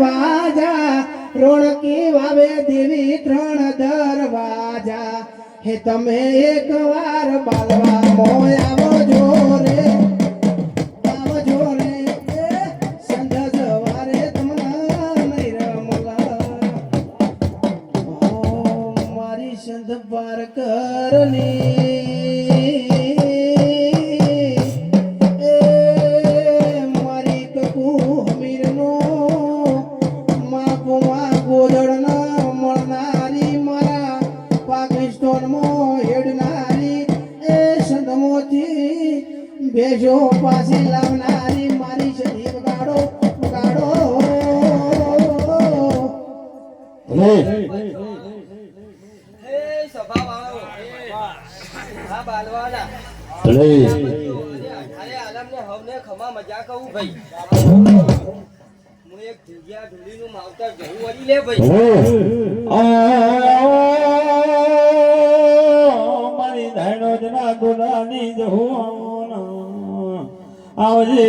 વાજા, રોણકી વાવે દેવી ત્રણ દરવાજા. હે તમે એક વાર બાલવા મોયા આવજો રે આવજો રે, એ સંધ્યા સવારે તમને નહીં રમલા. ઓ મારી સંધ પાર કરની મારી હમીરનો માગુમાં ગોદડના મળનારી મારા પાકિસ્તાનમાં હેડનારી એ સંતમોથી ભેજો પાસે લાવનારી મારી અરે આલમને હવને ખમા મજા કહું ભાઈ. હું એક ઢીંગિયા ઢોલીનું માવતર જવું મારી આવજે.